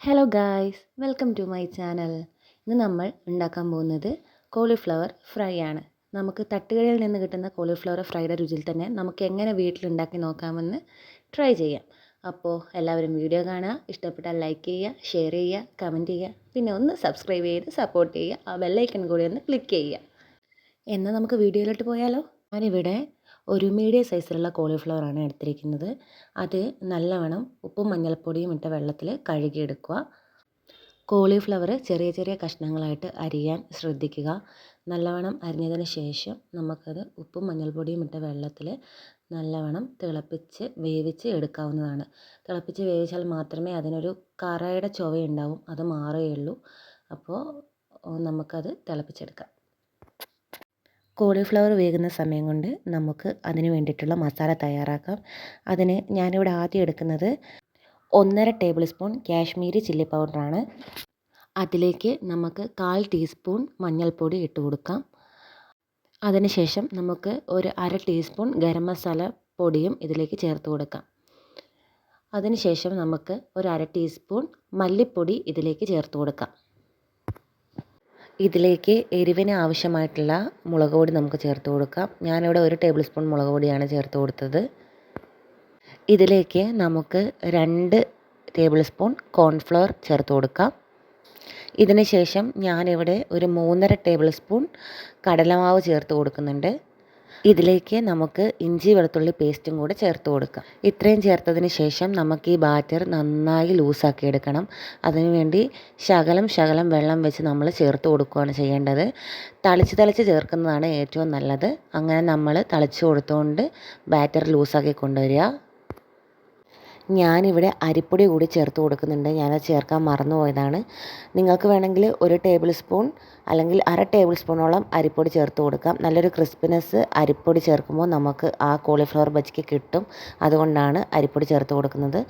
Hello guys welcome to my channel ഇന്ന് നമ്മൾ ഉണ്ടാക്കാൻ പോകുന്നത് കോളിഫ്ലവർ ഫ്രൈ ആണ്. നമുക്ക് തട്ടുകടയിൽ നിന്ന് കിട്ടുന്ന കോളിഫ്ലവർ ഫ്രൈയുടെ രുചിയിൽ തന്നെ നമുക്ക് എങ്ങനെ വീട്ടിലുണ്ടാക്കി നോക്കാമെന്ന് ട്രൈ ചെയ്യാം. അപ്പോൾ എല്ലാവരും വീഡിയോ കാണുക ഇഷ്ടപ്പെട്ടാൽ ലൈക്ക് ചെയ്യുക ഷെയർ ചെയ്യുക കമന്റ് ചെയ്യുക പിന്നെ ഒന്ന് സബ്സ്ക്രൈബ് ചെയ്ത് സപ്പോർട്ട് ചെയ്യുക ആ ബെല്ലൈക്കൺ കൂടി ഒന്ന് ക്ലിക്ക് ചെയ്യുക. എന്നാൽ നമുക്ക് വീഡിയോയിലോട്ട് പോയാലോ? ഞാനിവിടെ ഒരു മീഡിയം സൈസിലുള്ള കോളിഫ്ലവറാണ് എടുത്തിരിക്കുന്നത്. അത് നല്ലവണ്ണം ഉപ്പും മഞ്ഞൾപ്പൊടിയും ഇട്ട വെള്ളത്തിൽ കഴുകിയെടുക്കുക. കോളിഫ്ലവർ ചെറിയ ചെറിയ കഷ്ണങ്ങളായിട്ട് അരിയാൻ ശ്രദ്ധിക്കുക. നല്ലവണ്ണം അരിഞ്ഞതിന് ശേഷം നമുക്കത് ഉപ്പും മഞ്ഞൾപ്പൊടിയും ഇട്ട വെള്ളത്തിൽ നല്ലവണ്ണം തിളപ്പിച്ച് വേവിച്ച് എടുക്കാവുന്നതാണ്. തിളപ്പിച്ച് വേവിച്ചാൽ മാത്രമേ അതിനൊരു കറയുടെ ചുവയുണ്ടാവും അത് മാറുകയുള്ളൂ. അപ്പോൾ നമുക്കത് തിളപ്പിച്ചെടുക്കാം. കോളിഫ്ലവർ വേകുന്ന സമയം കൊണ്ട് നമുക്ക് അതിന് വേണ്ടിയിട്ടുള്ള മസാല തയ്യാറാക്കാം. അതിന് ഞാനിവിടെ ആദ്യം എടുക്കുന്നത് ഒന്നര ടേബിൾ സ്പൂൺ കാശ്മീരി ചില്ലി പൗഡറാണ്. അതിലേക്ക് നമുക്ക് കാൽ ടീസ്പൂൺ മഞ്ഞൾപ്പൊടി ഇട്ട് കൊടുക്കാം. അതിനുശേഷം നമുക്ക് ഒരു അര ടീസ്പൂൺ ഗരം മസാല പൊടിയും ഇതിലേക്ക് ചേർത്ത് കൊടുക്കാം. അതിനുശേഷം നമുക്ക് ഒരു അര ടീസ്പൂൺ മല്ലിപ്പൊടി ഇതിലേക്ക് ചേർത്ത് കൊടുക്കാം. ഇതിലേക്ക് എരിവിന് ആവശ്യമായിട്ടുള്ള മുളക് പൊടി നമുക്ക് ചേർത്ത് കൊടുക്കാം. ഞാനിവിടെ ഒരു ടേബിൾ സ്പൂൺ മുളക് പൊടിയാണ് ചേർത്ത് കൊടുത്തത്. ഇതിലേക്ക് നമുക്ക് രണ്ട് ടേബിൾ സ്പൂൺ കോൺഫ്ലവർ ചേർത്ത് കൊടുക്കാം. ഇതിന് ശേഷം ഞാനിവിടെ ഒരു മൂന്നര ടേബിൾ സ്പൂൺ കടലമാവ് ചേർത്ത് കൊടുക്കുന്നുണ്ട്. ഇതിലേക്ക് നമുക്ക് ഇഞ്ചി വെളുത്തുള്ളി പേസ്റ്റും കൂടെ ചേർത്ത് കൊടുക്കാം. ഇത്രയും ചേർത്തതിന് ശേഷം നമുക്ക് ഈ ബാറ്റർ നന്നായി ലൂസാക്കി എടുക്കണം. അതിനുവേണ്ടി ശകലം ശകലം വെള്ളം വെച്ച് നമ്മൾ ചേർത്ത് കൊടുക്കുകയാണ് ചെയ്യേണ്ടത്. തളിച്ച് തളിച്ച് ചേർക്കുന്നതാണ് ഏറ്റവും നല്ലത്. അങ്ങനെ നമ്മൾ തളിച്ച് കൊടുത്തുകൊണ്ട് ബാറ്റർ ലൂസാക്കി കൊണ്ടുവരിക. ഞാനിവിടെ അരിപ്പൊടി കൂടി ചേർത്ത് കൊടുക്കുന്നുണ്ട്. ഞാനത് ചേർക്കാൻ മറന്നു പോയതാണ്. നിങ്ങൾക്ക് വേണമെങ്കിൽ ഒരു ടേബിൾ സ്പൂൺ അല്ലെങ്കിൽ അര ടേബിൾ സ്പൂണോളം അരിപ്പൊടി ചേർത്ത് കൊടുക്കാം. നല്ലൊരു ക്രിസ്പിനെസ് അരിപ്പൊടി ചേർക്കുമ്പോൾ നമുക്ക് ആ കോളിഫ്ലവർ ബജിക്ക് കിട്ടും. അതുകൊണ്ടാണ് അരിപ്പൊടി ചേർത്ത് കൊടുക്കുന്നത്.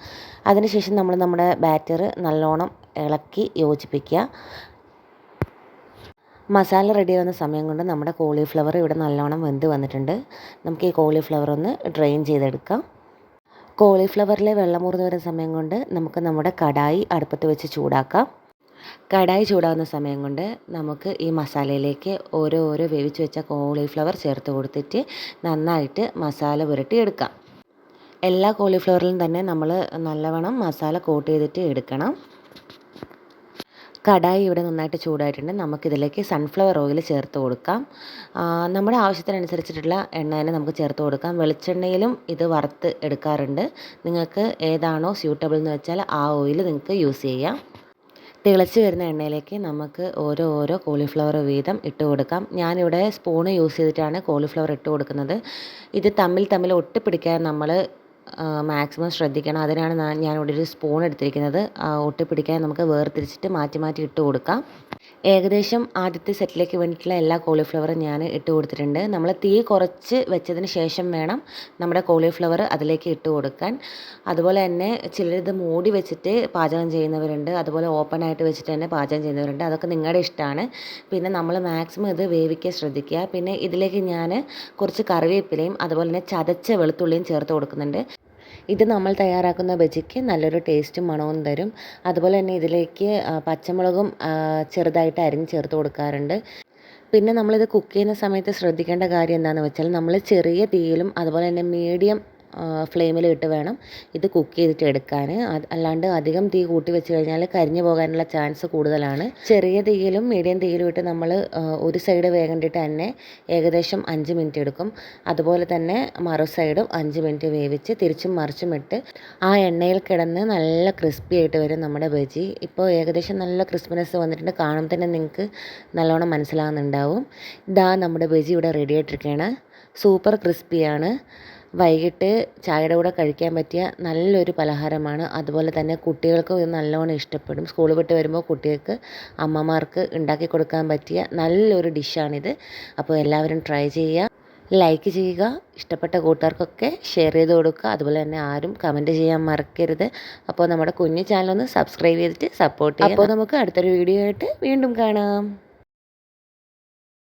അതിനുശേഷം നമ്മൾ നമ്മുടെ ബാറ്റർ നല്ലോണം ഇളക്കി യോജിപ്പിക്കുക. മസാല റെഡി ആവുന്ന സമയം കൊണ്ട് നമ്മുടെ കോളിഫ്ലവർ ഇവിടെ നല്ലോണം വെന്ത് വന്നിട്ടുണ്ട്. നമുക്ക് ഈ കോളിഫ്ലവർ ഒന്ന് ഡ്രെയിൻ ചെയ്തെടുക്കാം. കോളിഫ്ലവറിലെ വെള്ളം മൂർന്ന് വരുന്ന സമയം കൊണ്ട് നമുക്ക് നമ്മുടെ കടായി അടുപ്പത്ത് വെച്ച് ചൂടാക്കാം. കടായി ചൂടാകുന്ന സമയം കൊണ്ട് നമുക്ക് ഈ മസാലയിലേക്ക് ഓരോ ഓരോ വേവിച്ച് വെച്ച കോളിഫ്ലവർ ചേർത്ത് കൊടുത്തിട്ട് നന്നായിട്ട് മസാല പുരട്ടി എടുക്കാം. എല്ലാ കോളിഫ്ലവറിലും തന്നെ നമ്മൾ നല്ലവണ്ണം മസാല കോട്ട് ചെയ്തിട്ട് എടുക്കണം. കടായി ഇവിടെ നന്നായിട്ട് ചൂടായിട്ടുണ്ട്. നമുക്കിതിലേക്ക് സൺഫ്ലവർ ഓയിൽ ചേർത്ത് കൊടുക്കാം. നമ്മുടെ ആവശ്യത്തിനനുസരിച്ചിട്ടുള്ള എണ്ണ തന്നെ നമുക്ക് ചേർത്ത് കൊടുക്കാം. വെളിച്ചെണ്ണയിലും ഇത് വറുത്ത് എടുക്കാറുണ്ട്. നിങ്ങൾക്ക് ഏതാണോ സ്യൂട്ടബിൾ എന്ന് വെച്ചാൽ ആ ഓയിൽ നിങ്ങൾക്ക് യൂസ് ചെയ്യാം. തിളച്ച് വരുന്ന എണ്ണയിലേക്ക് നമുക്ക് ഓരോ ഓരോ കോളിഫ്ലവർ വീതം ഇട്ട് കൊടുക്കാം. ഞാനിവിടെ സ്പൂണ് യൂസ് ചെയ്തിട്ടാണ് കോളിഫ്ലവർ ഇട്ട് കൊടുക്കുന്നത്. ഇത് തമ്മിൽ തമ്മിൽ ഒട്ടിപ്പിടിക്കാൻ നമ്മൾ മാക്സിമം ശ്രദ്ധിക്കണം. അതിനാണ് ഞാനിവിടെ ഒരു സ്പൂൺ എടുത്തിരിക്കുന്നത്. ഒട്ടിപ്പിടിക്കാൻ നമുക്ക് വേർതിരിച്ചിട്ട് മാറ്റി മാറ്റി ഇട്ട് കൊടുക്കാം. ഏകദേശം ആദ്യത്തെ സെറ്റിലേക്ക് വേണ്ടിയിട്ടുള്ള എല്ലാ കോളിഫ്ലവറും ഞാൻ ഇട്ട് കൊടുത്തിട്ടുണ്ട്. നമ്മൾ തീ കുറച്ച് വെച്ചതിന് ശേഷം വേണം നമ്മുടെ കോളിഫ്ലവർ അതിലേക്ക് ഇട്ട് കൊടുക്കാൻ. അതുപോലെ തന്നെ ചിലരിത് മൂടി വെച്ചിട്ട് പാചകം ചെയ്യുന്നവരുണ്ട്. അതുപോലെ ഓപ്പൺ ആയിട്ട് വെച്ചിട്ട് തന്നെ പാചകം ചെയ്യുന്നവരുണ്ട്. അതൊക്കെ നിങ്ങളുടെ ഇഷ്ടമാണ് പിന്നെ നമ്മൾ മാക്സിമം ഇത് വേവിക്കാൻ ശ്രദ്ധിക്കുക. പിന്നെ ഇതിലേക്ക് ഞാൻ കുറച്ച് കറിവേപ്പിലയും അതുപോലെ തന്നെ ചതച്ച വെളുത്തുള്ളിയും ചേർത്ത് കൊടുക്കുന്നുണ്ട്. ഇത് നമ്മൾ തയ്യാറാക്കുന്ന ബജിക്ക് നല്ലൊരു ടേസ്റ്റും മണവും തരും. അതുപോലെ തന്നെ ഇതിലേക്ക് പച്ചമുളകും ചെറുതായിട്ട് അരിഞ്ഞ് ചേർത്ത് കൊടുക്കാറുണ്ട്. പിന്നെ നമ്മളിത് കുക്ക് ചെയ്യുന്ന സമയത്ത് ശ്രദ്ധിക്കേണ്ട കാര്യം എന്താണെന്ന് വെച്ചാൽ നമ്മൾ ചെറിയ തീയിലും അതുപോലെ തന്നെ മീഡിയം ഫ്ലെയിമിൽ ഇട്ട് വേണം ഇത് കുക്ക് ചെയ്തിട്ട് എടുക്കാൻ. അല്ലാണ്ട് അധികം തീ കൂട്ടി വെച്ച് കഴിഞ്ഞാൽ കരിഞ്ഞു പോകാനുള്ള ചാൻസ് കൂടുതലാണ്. ചെറിയ തീയിലും മീഡിയം തീയിലും ഇട്ട് നമ്മൾ ഒരു സൈഡ് വേകണ്ടിട്ട് തന്നെ ഏകദേശം അഞ്ച് മിനിറ്റ് എടുക്കും. അതുപോലെ തന്നെ മറു സൈഡും അഞ്ച് മിനിറ്റ് വേവിച്ച് തിരിച്ചും മറിച്ചും ഇട്ട് ആ എണ്ണയിൽ കിടന്ന് നല്ല ക്രിസ്പി ആയിട്ട് വരും നമ്മുടെ ബജി. ഇപ്പോൾ ഏകദേശം നല്ല ക്രിസ്പിനെസ് വന്നിട്ടുണ്ട്. കാണുമ്പോൾ തന്നെ നിങ്ങൾക്ക് നല്ലോണം മനസ്സിലാകുന്നുണ്ടാവും ഇതാ നമ്മുടെ ബജി ഇവിടെ റെഡി ആയിട്ടിരിക്കുകയാണ് സൂപ്പർ ക്രിസ്പിയാണ്. വൈകിട്ട് ചായയുടെ കൂടെ കഴിക്കാൻ പറ്റിയ നല്ലൊരു പലഹാരമാണ്. അതുപോലെ തന്നെ കുട്ടികൾക്ക് ഇത് നല്ലോണം ഇഷ്ടപ്പെടും. സ്കൂൾ വിട്ട് വരുമ്പോൾ കുട്ടികൾക്ക് അമ്മമാർക്ക് ഉണ്ടാക്കി കൊടുക്കാൻ പറ്റിയ നല്ലൊരു ഡിഷാണിത്. അപ്പോൾ എല്ലാവരും ട്രൈ ചെയ്യുക. ലൈക്ക് ചെയ്യുക. ഇഷ്ടപ്പെട്ട കൂട്ടുകാർക്കൊക്കെ ഷെയർ ചെയ്ത് കൊടുക്കുക. അതുപോലെ തന്നെ ആരും കമന്റ് ചെയ്യാൻ മറക്കരുത്. അപ്പോൾ നമ്മുടെ കുഞ്ഞു ചാനൽ ഒന്ന് സബ്സ്ക്രൈബ് ചെയ്തിട്ട് സപ്പോർട്ട് ചെയ്യുക. അപ്പോൾ നമുക്ക് അടുത്തൊരു വീഡിയോ ആയിട്ട് വീണ്ടും കാണാം.